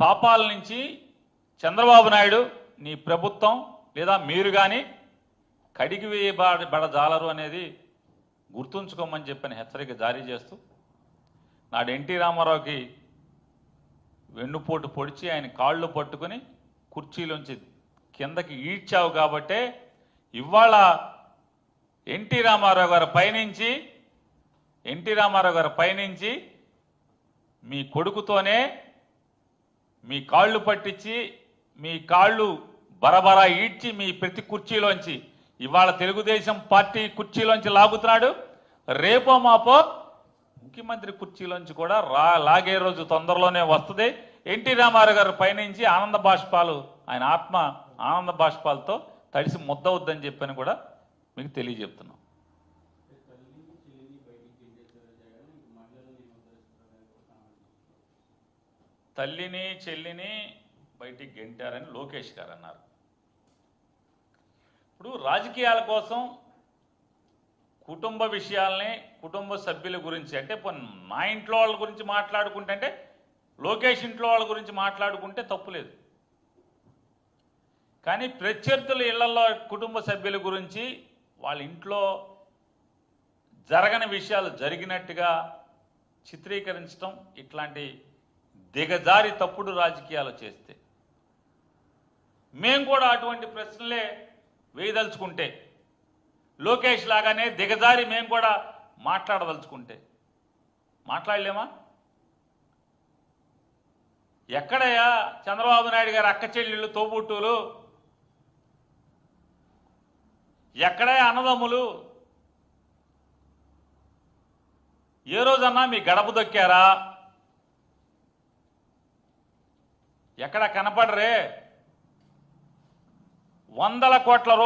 పాపాల నుంచి చంద్రబాబు నాయుడు నీ ప్రభుత్వం లేదా మీరు కానీ కడిగి వేయబడజాలరు అనేది గుర్తుంచుకోమని చెప్పని హెచ్చరిక జారీ చేస్తూ నాడు ఎన్టీ రామారావుకి వెన్నుపోటు పొడిచి ఆయన కాళ్ళు పట్టుకుని కుర్చీలోంచి కిందకి ఈడ్చావు కాబట్టే ఇవాళ ఎన్టీ రామారావు గారి పయనించి ఎన్టీ రామారావు గారి పయనించి మీ కొడుకుతోనే మీ కాళ్ళు పట్టించి మీ కాళ్ళు బరబరా ఈడ్చి మీ ప్రతి కుర్చీలోంచి ఇవాళ తెలుగుదేశం పార్టీ కుర్చీలోంచి లాగుతున్నాడు. రేపో మాపో ముఖ్యమంత్రి కుర్చీలోంచి కూడా రా లాగే రోజు తొందరలోనే వస్తుంది. ఎన్టీ రామారావు గారు పయనించి ఆనంద బాష్పాలు ఆయన ఆత్మ ఆనంద బాష్పాలతో తడిసి ముద్దవద్దని చెప్పని కూడా మీకు తెలియజెప్తున్నాం తల్లిని చెల్లిని బయటికి గెంటారని లోకేష్ గారు అన్నారు. ఇప్పుడు రాజకీయాల కోసం కుటుంబ విషయాల్ని కుటుంబ సభ్యుల గురించి అంటే మా ఇంట్లో వాళ్ళ గురించి మాట్లాడుకుంటే అంటే లోకేష్ ఇంట్లో వాళ్ళ గురించి మాట్లాడుకుంటే తప్పులేదు కానీ ప్రత్యర్థుల ఇళ్ళలో కుటుంబ సభ్యుల గురించి వాళ్ళ ఇంట్లో జరగని విషయాలు జరిగినట్టుగా చిత్రీకరించడం ఇట్లాంటి దిగజారి తప్పుడు రాజకీయాలు చేస్తే. మేము కూడా అటువంటి ప్రశ్నలే వేయదలుచుకుంటే. లోకేష్ లాగానే దిగజారి మేము కూడా మాట్లాడదలుచుకుంటే. మాట్లాడలేమా? ఎక్కడయ్యా చంద్రబాబు నాయుడు గారి అక్క చెల్లెళ్ళు తోబుట్టులు ఎక్కడే అన్నదమ్ములు? ఏ రోజన్నా మీ గడప దొక్కారా? ఎక్కడ కనపడరే? వందల కోట్ల